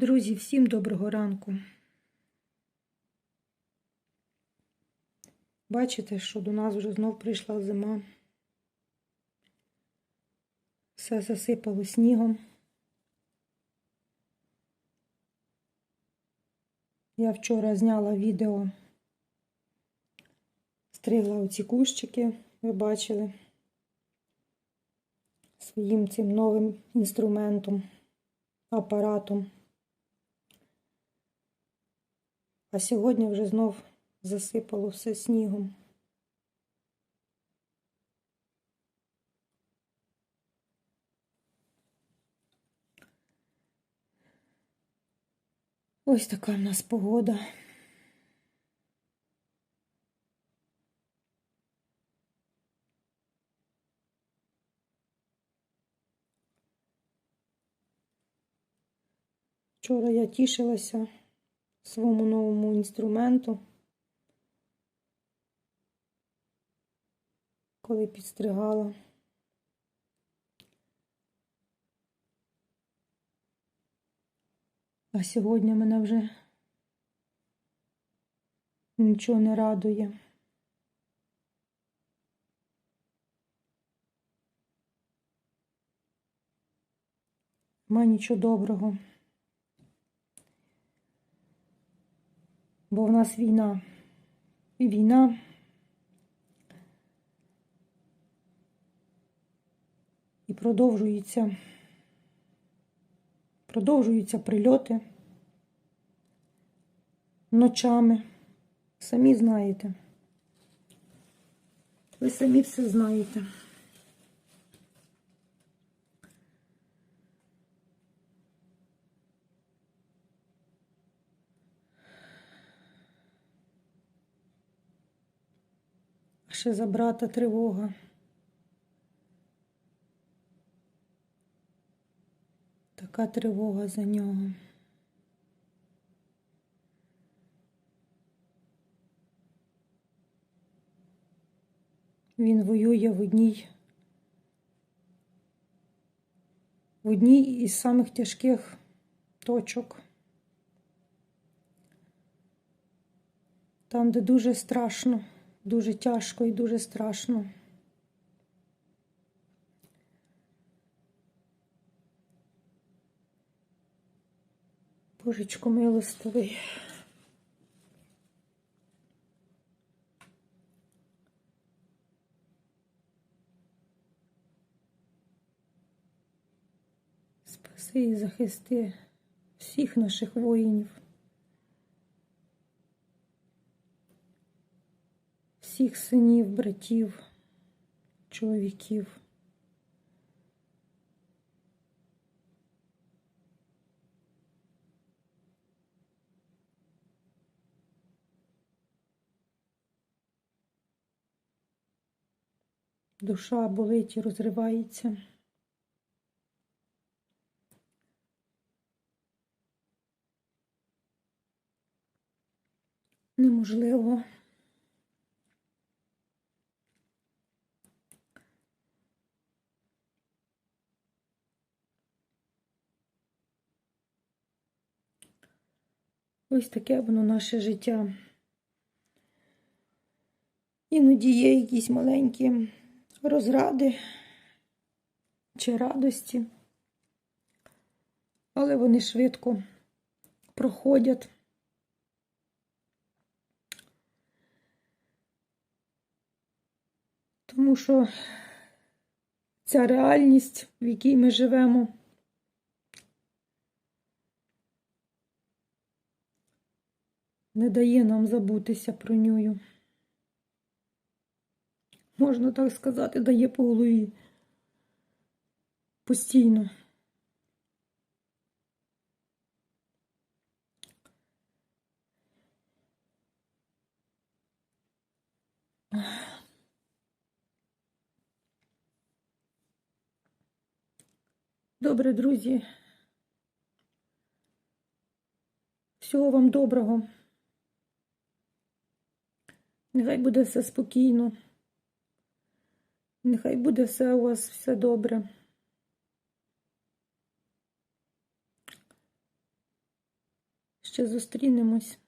Друзі, всім доброго ранку. Бачите, що до нас вже знов прийшла зима. Все засипало снігом. Я вчора зняла відео, стригла оці кущики, ви бачили, своїм цим новим інструментом, апаратом. А сьогодні вже знов засипало все снігом. Ось така в нас погода. Вчора я тішилася своєму новому інструменту, коли підстригала. А сьогодні мене вже нічого не радує. Ма нічого доброго. Бо в нас війна. І війна. І продовжується. Продовжуються прильоти ночами. Самі знаєте. Ви самі все знаєте. За брата тривога. Така тривога за нього. Він воює в одній в одній із самих тяжких точок. Там, де дуже страшно, дуже тяжко і дуже страшно. Божечко милостивий. Спаси і захисти всіх наших воїнів, всіх синів, братів, чоловіків. Душа болить і розривається. Неможливо. Ось таке воно наше життя. Іноді є якісь маленькі розради чи радості, але вони швидко проходять. Тому що ця реальність, в якій ми живемо, не дає нам забутися про нього можна так сказати, дає по голові постійно. Добре, друзі. Всього вам доброго. Нехай буде все спокійно. Нехай буде все у вас все добре. ще зустрінемось.